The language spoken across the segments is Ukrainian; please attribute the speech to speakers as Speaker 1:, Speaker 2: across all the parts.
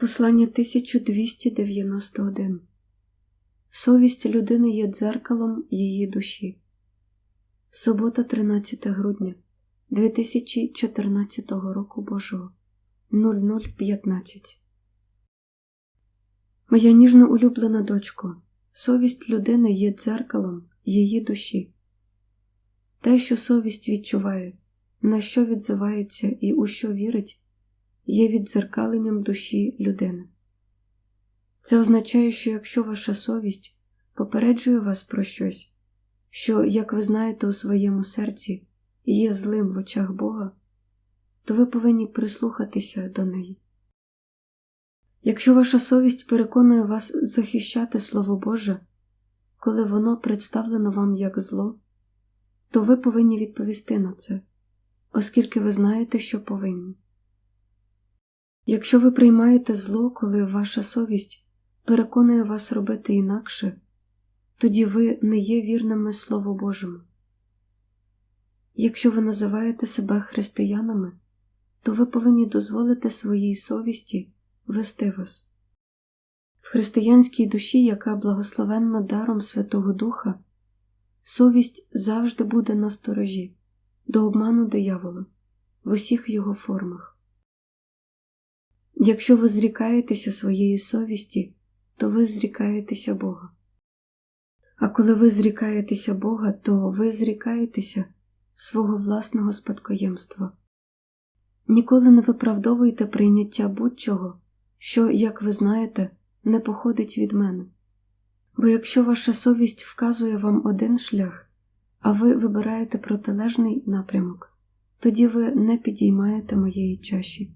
Speaker 1: Послання 1291 Совість людини є дзеркалом її душі. Субота, 13 грудня 2014 року Божого 0015 Моя ніжно улюблена дочко, совість людини є дзеркалом її душі. Те, що совість відчуває, на що відзивається і у що вірить, є віддзеркаленням душі людини. Це означає, що якщо ваша совість попереджує вас про щось, що, як ви знаєте у своєму серці, є злим в очах Бога, то ви повинні прислухатися до неї. Якщо ваша совість переконує вас захищати Слово Боже, коли воно представлено вам як зло, то ви повинні відповісти на це, оскільки ви знаєте, що повинні. Якщо ви приймаєте зло, коли ваша совість переконує вас робити інакше, тоді ви не є вірними Слову Божому. Якщо ви називаєте себе християнами, то ви повинні дозволити своїй совісті вести вас. В християнській душі, яка благословенна даром Святого Духа, совість завжди буде на сторожі до обману диявола в усіх його формах. Якщо ви зрікаєтеся своєї совісті, то ви зрікаєтеся Бога. А коли ви зрікаєтеся Бога, то ви зрікаєтеся свого власного спадкоємства. Ніколи не виправдовуйте прийняття будь-чого, що, як ви знаєте, не походить від мене. Бо якщо ваша совість вказує вам один шлях, а ви вибираєте протилежний напрямок, тоді ви не підіймаєте моєї чаші.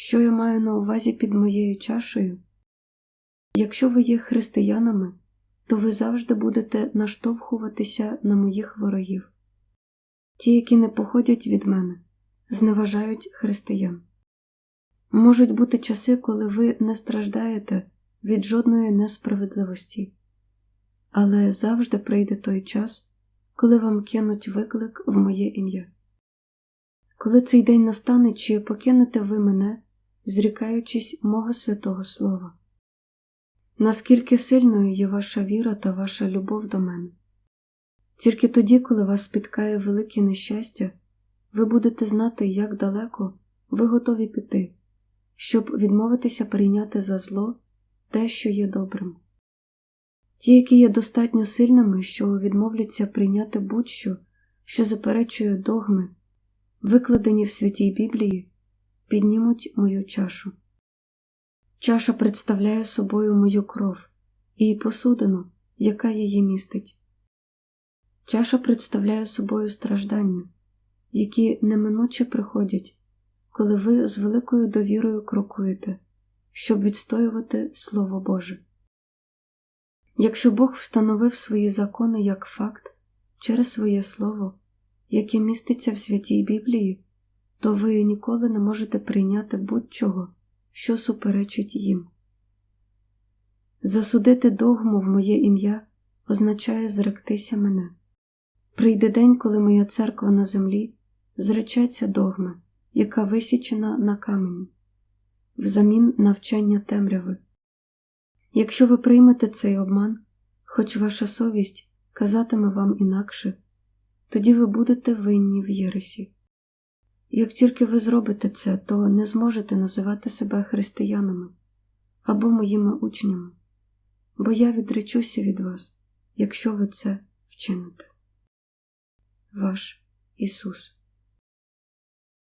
Speaker 1: Що я маю на увазі під моєю чашею? Якщо ви є християнами, то ви завжди будете наштовхуватися на моїх ворогів. Ті, які не походять від мене, зневажають християн. Можуть бути часи, коли ви не страждаєте від жодної несправедливості, але завжди прийде той час, коли вам кинуть виклик в моє ім'я. Коли цей день настане, чи покинете ви мене, зрікаючись мого святого Слова? Наскільки сильною є ваша віра та ваша любов до мене? Тільки тоді, коли вас спіткає велике нещастя, ви будете знати, як далеко ви готові піти, щоб відмовитися прийняти за зло те, що є добрим. Ті, які є достатньо сильними, що відмовляться прийняти будь-що, що заперечує догми, викладені в святій Біблії, піднімуть мою чашу. Чаша представляє собою мою кров і посудину, яка її містить. Чаша представляє собою страждання, які неминуче приходять, коли ви з великою довірою крокуєте, щоб відстоювати Слово Боже. Якщо Бог встановив свої закони як факт через своє Слово, яке міститься в святій Біблії, то ви ніколи не можете прийняти будь-чого, що суперечить їм. Засудити догму в моє ім'я означає зректися мене. Прийде день, коли моя церква на землі зречеться догми, яка висічена на камені, взамін навчання темряви. Якщо ви приймете цей обман, хоч ваша совість казатиме вам інакше, тоді ви будете винні в Єресі. Як тільки ви зробите це, то не зможете називати себе християнами або моїми учнями, бо я відречуся від вас, якщо ви це вчините. Ваш Ісус